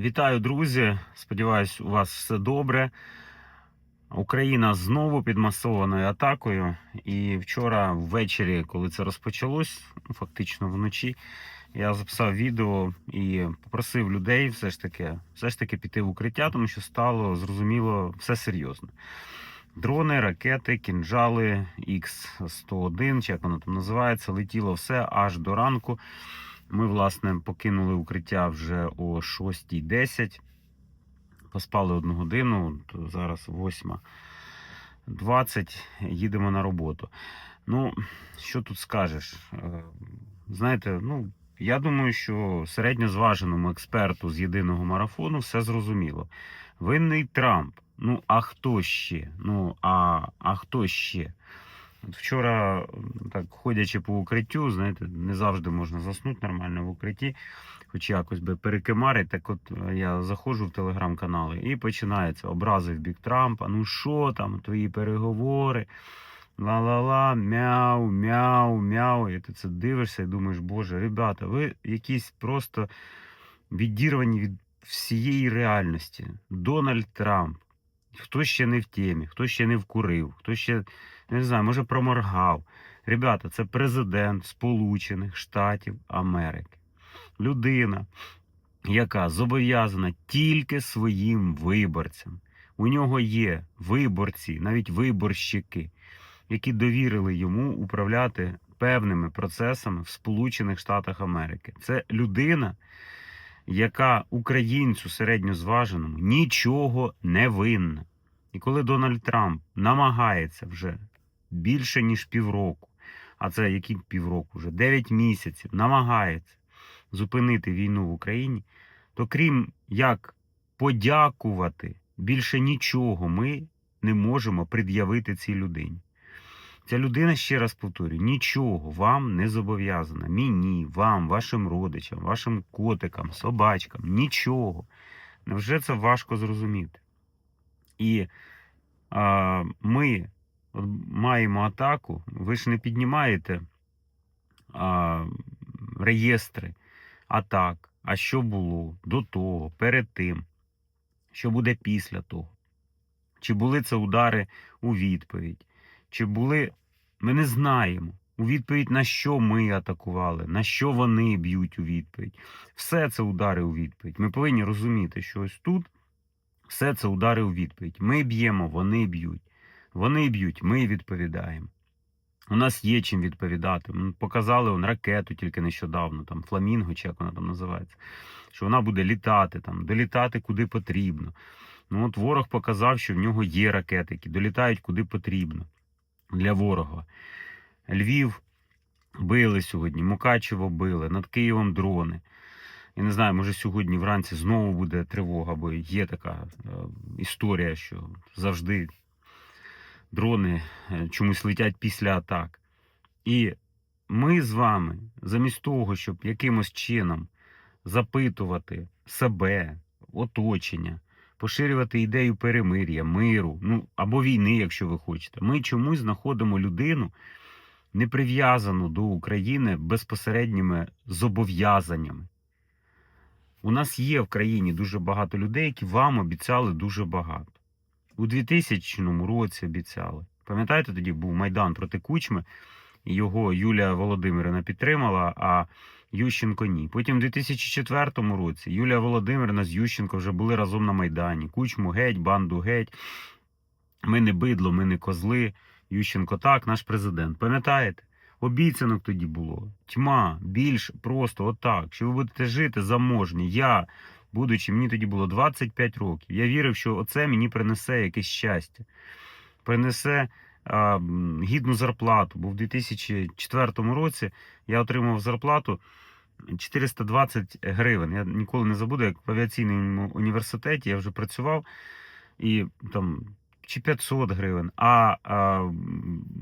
Вітаю, друзі! Сподіваюсь, у вас все добре. Україна знову під масованою атакою. І вчора ввечері, коли це розпочалось, ну, фактично вночі, я записав відео і попросив людей все ж таки, все ж таки піти в укриття, тому що стало зрозуміло все серйозно. Дрони, ракети, кінжали, Х-101, чи як воно там називається, летіло все аж до ранку. Ми, власне, покинули укриття вже о 6.10. Поспали одну годину, то зараз 8.20. Їдемо на роботу. Ну, що тут скажеш? Е, Знаєте, ну, я думаю, що середньозваженому експерту з єдиного марафону все зрозуміло. Винний Трамп. Ну, а хто ще? Ну, а, а хто ще? Вчора, так ходячи по укриттю, знаєте, не завжди можна заснути нормально в укритті, хоч якось би перекимарить. Так от е, я заходжу в телеграм-канали і починається образи в бік Трампа. Ну що там, твої переговори? Ла-ла-ла, мяу, мяу, мяу. І ти це дивишся і думаєш, боже, ребята, ви якісь просто відірвані від всієї реальності. Дональд Трамп. Хто ще не в темі, хто ще не вкурив, хто ще не знаю, може проморгав. Ребята, це президент Сполучених Штатів Америки. Людина, яка зобов'язана тільки своїм виборцям. У нього є виборці, навіть виборщики, які довірили йому управляти певними процесами в Сполучених Штатах Америки. Це людина, яка українцю середньозваженому нічого не винна. І коли Дональд Трамп намагається вже більше ніж півроку, а це які півроку вже 9 місяців, намагається зупинити війну в Україні, то крім як подякувати, більше нічого ми не можемо пред'явити цій людині. Ця людина, ще раз повторюю, нічого вам не зобов'язана. Мені, вам, вашим родичам, вашим котикам, собачкам, нічого. Невже це важко зрозуміти? І а, ми маємо атаку, ви ж не піднімаєте а, реєстри атак, а що було до того, перед тим, що буде після того. Чи були це удари у відповідь? Чи були. Ми не знаємо. У відповідь на що ми атакували, на що вони б'ють у відповідь. Все це удари у відповідь. Ми повинні розуміти, що ось тут все це удари у відповідь. Ми б'ємо, вони б'ють. Вони б'ють, ми відповідаємо. У нас є чим відповідати. Ми показали он, ракету тільки нещодавно, там фламінго, чи як вона там називається, що вона буде літати, там, долітати куди потрібно. Ну от ворог показав, що в нього є ракети, які долітають куди потрібно для ворога. Львів били сьогодні, Мукачево били, над Києвом дрони. Я не знаю, може сьогодні вранці знову буде тривога, бо є така е, історія, що завжди дрони е, чомусь летять після атак. І ми з вами, замість того, щоб якимось чином запитувати себе, оточення, поширювати ідею перемир'я, миру, ну або війни, якщо ви хочете, ми чомусь знаходимо людину, не прив'язану до України безпосередніми зобов'язаннями. У нас є в країні дуже багато людей, які вам обіцяли дуже багато. У 2000 році обіцяли. Пам'ятаєте, тоді був Майдан проти Кучми, його Юлія Володимирівна підтримала, а Ющенко ні. Потім у 2004 році Юлія Володимирівна з Ющенко вже були разом на Майдані. Кучму геть, банду геть. Ми не бидло, ми не козли. Ющенко так, наш президент. Пам'ятаєте? Обіцянок тоді було. Тьма, більш просто отак. Що ви будете жити заможні. Я, будучи, мені тоді було 25 років. Я вірив, що оце мені принесе якесь щастя. Принесе а, гідну зарплату. Бо в 2004 році я отримав зарплату 420 гривень. Я ніколи не забуду, як в авіаційному університеті я вже працював і там. Чи 500 гривень, а, а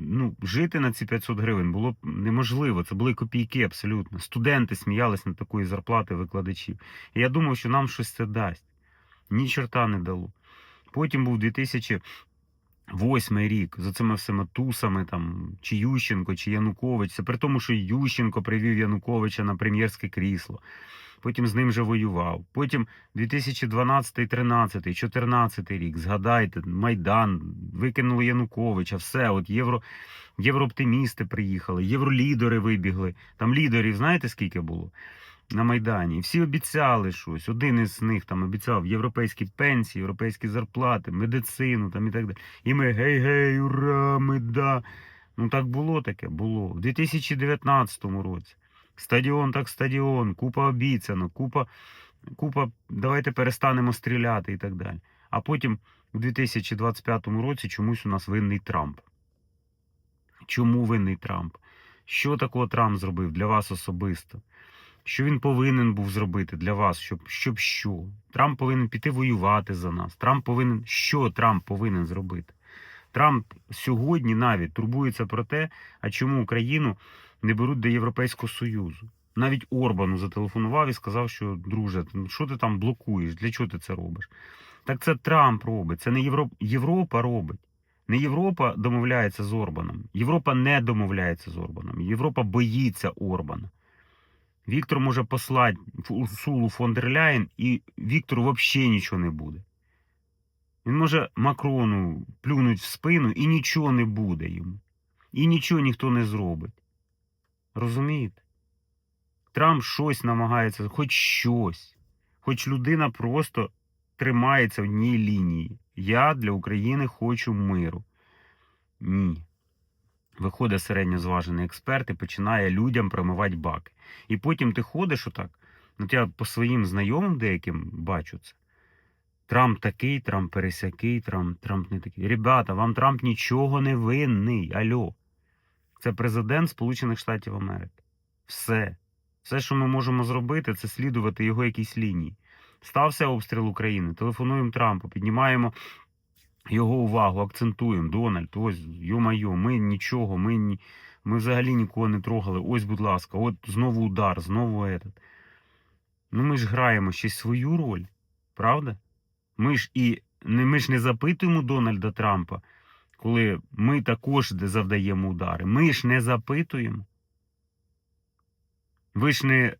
ну, жити на ці 500 гривень було б неможливо. Це були копійки абсолютно. Студенти сміялись на такої зарплати викладачів. І я думав, що нам щось це дасть. Ні чорта не дало. Потім був 2008 рік з оцими всіма тусами, там, чи Ющенко, чи Янукович. Це при тому, що Ющенко привів Януковича на прем'єрське крісло. Потім з ним же воював. Потім 2012, 13, 14 рік, згадайте, Майдан, викинули Януковича, все, от євро, єврооптимісти приїхали, євролідери вибігли. Там лідерів, знаєте, скільки було? На Майдані. Всі обіцяли щось. Один із них там обіцяв європейські пенсії, європейські зарплати, медицину там і так далі. І ми гей-гей, ура, ми да. Ну так було таке, було. В 2019 році. Стадіон так стадіон, купа обіцянок, купа, купа, давайте перестанемо стріляти і так далі. А потім у 2025 році чомусь у нас винний Трамп. Чому винний Трамп? Що такого Трамп зробив для вас особисто? Що він повинен був зробити для вас, щоб, щоб що? Трамп повинен піти воювати за нас. Трамп повинен. Що Трамп повинен зробити? Трамп сьогодні навіть турбується про те, а чому Україну не беруть до Європейського Союзу. Навіть Орбану зателефонував і сказав, що друже, що ти там блокуєш? Для чого ти це робиш? Так це Трамп робить, це не Європ... Європа робить. Не Європа домовляється з Орбаном. Європа не домовляється з Орбаном. Європа боїться Орбана. Віктор може послати Урсулу фон дер Ляєн, і Віктору взагалі нічого не буде. Він може Макрону плюнуть в спину і нічого не буде йому. І нічого ніхто не зробить. Розумієте? Трамп щось намагається, хоч щось. Хоч людина просто тримається в одній лінії. Я для України хочу миру. Ні. Виходить середньозважений експерт і починає людям промивати баки. І потім ти ходиш отак. Ну, я по своїм знайомим деяким бачу це. Трамп такий, Трамп пересякий, Трамп, Трамп не такий. Ребята, вам Трамп нічого не винний. Альо. Це президент Сполучених Штатів Америки. Все. Все, що ми можемо зробити, це слідувати його якійсь лінії. Стався обстріл України, телефонуємо Трампу, піднімаємо його увагу, акцентуємо. Дональд, ось, йо-майо, ми нічого, ми, ні, ми взагалі нікого не трогали. Ось, будь ласка, от знову удар, знову этот. Ну ми ж граємо ще свою роль, правда? Ми ж і ми ж не запитуємо Дональда Трампа, коли ми також завдаємо удари. Ми ж не запитуємо. Ви ж не е,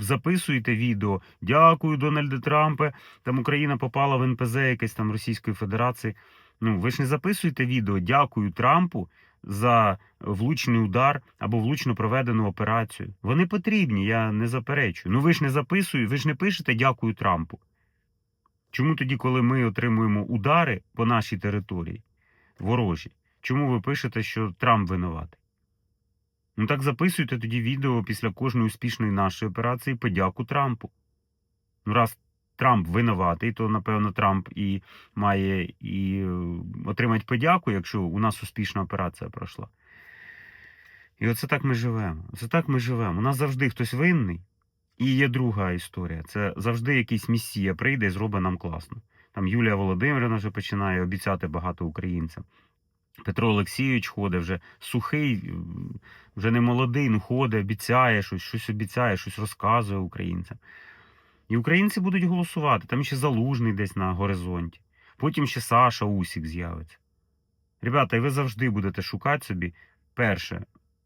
записуєте відео. Дякую, Дональде Трампе. Там Україна попала в НПЗ якесь там Російської Федерації. Ну, ви ж не записуєте відео. Дякую Трампу за влучний удар або влучно проведену операцію. Вони потрібні, я не заперечую. Ну ви ж не записуєте, ви ж не пишете дякую Трампу. Чому тоді, коли ми отримуємо удари по нашій території ворожі, чому ви пишете, що Трамп винуватий? Ну так записуйте тоді відео після кожної успішної нашої операції подяку Трампу. Ну, раз Трамп винуватий, то напевно Трамп і має і е, отримати подяку, якщо у нас успішна операція пройшла. І оце так ми живемо. Оце так ми живемо. У нас завжди хтось винний. І є друга історія. Це завжди якийсь місія прийде і зробить нам класно. Там Юлія Володимирівна вже починає обіцяти багато українцям. Петро Олексійович ходить вже сухий, вже не молодий, ну ходить, обіцяє щось, щось обіцяє, щось розказує українцям. І українці будуть голосувати. Там ще залужний десь на горизонті. Потім ще Саша Усік з'явиться. Ребята, і ви завжди будете шукати собі, перше,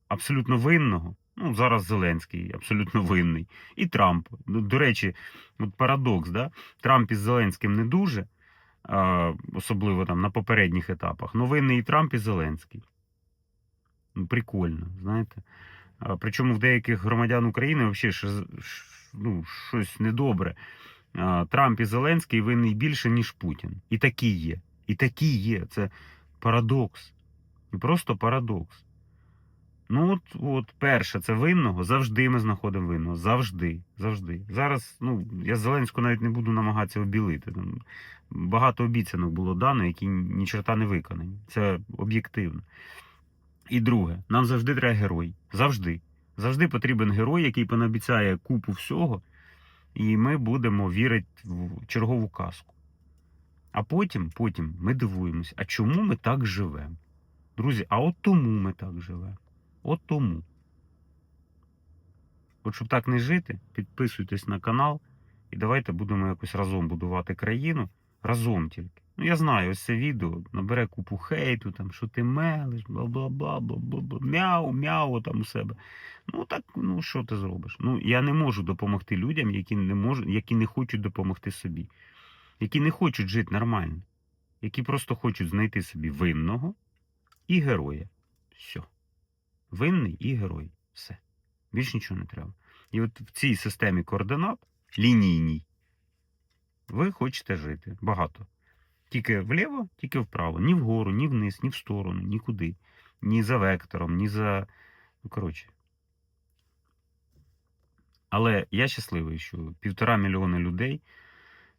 абсолютно винного. Ну, зараз Зеленський абсолютно винний. І Трамп. Ну, До речі, от парадокс, да? Трамп із Зеленським не дуже, особливо там на попередніх етапах. Но винний і Трамп, і Зеленський. Ну, Прикольно, знаєте. Причому в деяких громадян України взагалі ну, щось недобре. Трамп і Зеленський винний більше, ніж Путін. І такі є. І такі є. Це парадокс. Просто парадокс. Ну, от, от, перше, це винного. Завжди ми знаходимо винного. Завжди. Завжди. Зараз, ну, я Зеленського навіть не буду намагатися обілити. Там багато обіцянок було дано, які ні черта не виконані. Це об'єктивно. І друге, нам завжди треба герой. Завжди. Завжди потрібен герой, який понаобіцяє купу всього, і ми будемо вірити в чергову казку. А потім, потім ми дивуємося, а чому ми так живемо? Друзі, а от тому ми так живемо. От тому. От щоб так не жити, підписуйтесь на канал і давайте будемо якось разом будувати країну, Разом тільки. Ну, я знаю, ось це відео набере купу хейту, там, що ти мелиш, бла-бла-бла, бла-бла-бла, мяу, мяу там у себе. Ну так, ну що ти зробиш? Ну, я не можу допомогти людям, які не можуть, які не хочуть допомогти собі, які не хочуть жити нормально, які просто хочуть знайти собі винного і героя. Все. Винний і герой. Все. Більш нічого не треба. І от в цій системі координат лінійній ви хочете жити багато. Тільки вліво, тільки вправо. Ні вгору, ні вниз, ні в сторону, нікуди. Ні за вектором, ні за. Ну, коротше. Але я щасливий, що півтора мільйона людей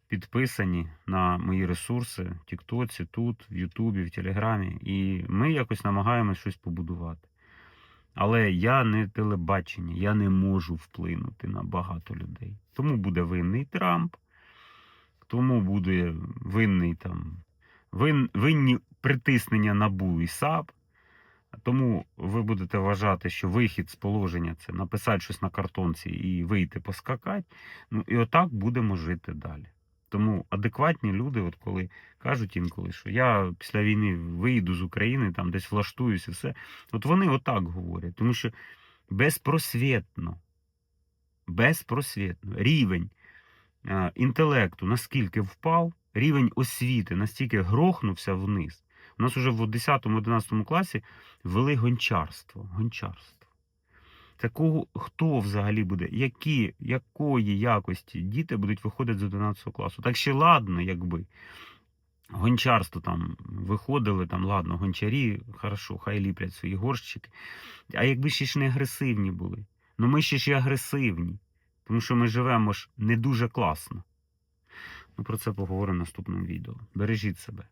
підписані на мої ресурси в Тіктоці, тут, в Ютубі, в Телеграмі. І ми якось намагаємось щось побудувати. Але я не телебачення, я не можу вплинути на багато людей. Тому буде винний Трамп, тому буде винний там вин, винні притиснення НАБУ і САП. Тому ви будете вважати, що вихід з положення це написати щось на картонці і вийти поскакати. Ну і отак будемо жити далі. Тому адекватні люди, от коли кажуть інколи, що я після війни виїду з України, там десь влаштуюся, все. От вони отак говорять, тому що безпросвітно, безпросвітно рівень е, інтелекту наскільки впав, рівень освіти настільки грохнувся вниз. У нас уже в 10-11 класі ввели гончарство. Гончарство. Це кого, хто взагалі буде, які, якої якості діти будуть виходити з 11 класу? Так ще ладно, якби. Гончарство там виходили, там, ладно, гончарі, хорошо, хай ліплять свої горщики. А якби ще ж не агресивні були. Ну ми ще ж і агресивні, тому що ми живемо ж не дуже класно. Ну, про це поговоримо в наступному відео. Бережіть себе.